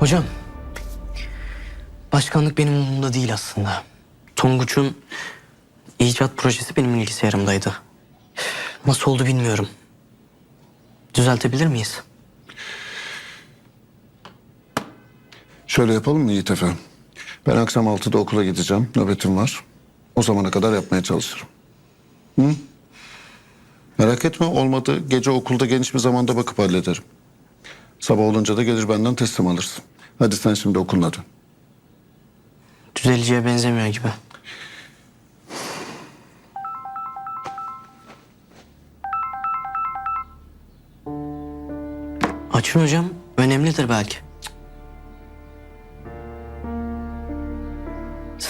Hocam, başkanlık benim umurumda değil aslında. Tonguç'un icat projesi benim bilgisayarımdaydı. Nasıl oldu bilmiyorum. Düzeltebilir miyiz? Şöyle yapalım mı Yiğit Efe? Ben akşam 6'da okula gideceğim. Nöbetim var. O zamana kadar yapmaya çalışırım. Hı? Merak etme olmadı. Gece okulda geniş bir zamanda bakıp hallederim. Sabah olunca da gelir benden teslim alırsın. Hadi sen şimdi okuluna dön. Düzeleceğe benzemiyor gibi. Açın hocam. Önemlidir belki.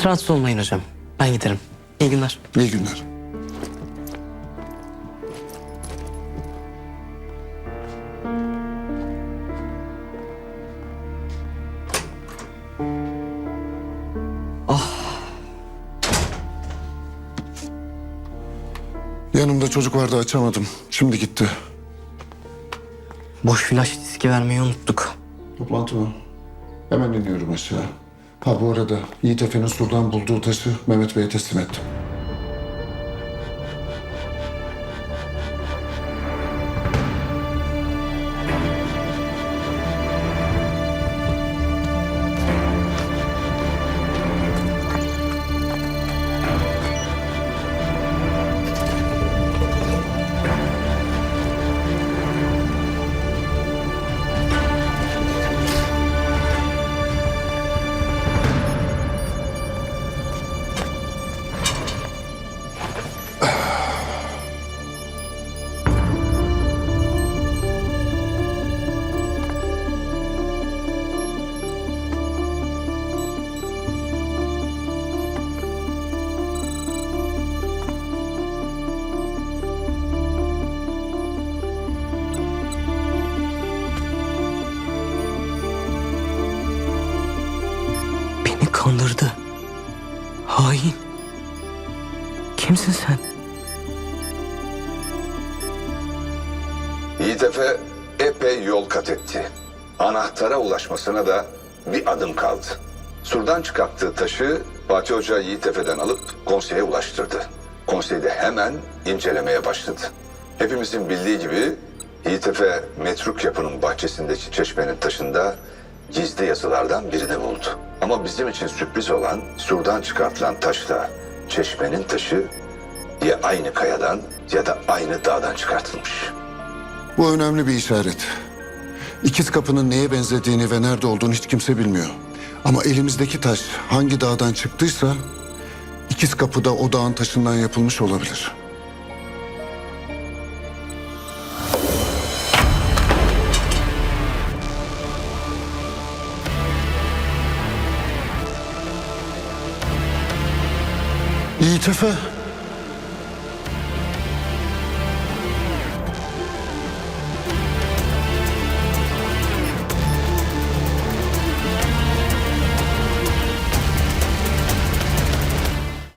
Rahatsız olmayın hocam. Ben giderim. İyi günler. İyi günler. Yanımda çocuk vardı açamadım. Şimdi gitti. Boş flash diski vermeyi unuttuk. Toplantı mı? Hemen iniyorum aşağı. Ha bu arada Yiğit Efe'nin surdan bulduğu taşı Mehmet Bey'e teslim ettim. Kandırdı. Hain. Kimsin sen? Yiğit Efe epey yol kat etti. Anahtara ulaşmasına da bir adım kaldı. Surdan çıkarttığı taşı Fatih Hoca Yiğit Efe'den alıp konseye ulaştırdı. Konsey de hemen incelemeye başladı. Hepimizin bildiği gibi Yiğit Efe metruk yapının bahçesindeki çeşmenin taşında gizli yazılardan birini buldu. Ama bizim için sürpriz olan surdan çıkartılan taşla çeşmenin taşı ya aynı kayadan ya da aynı dağdan çıkartılmış. Bu önemli bir işaret. İkiz kapının neye benzediğini ve nerede olduğunu hiç kimse bilmiyor. Ama elimizdeki taş hangi dağdan çıktıysa ikiz kapı da o dağın taşından yapılmış olabilir. Yiğit Efe.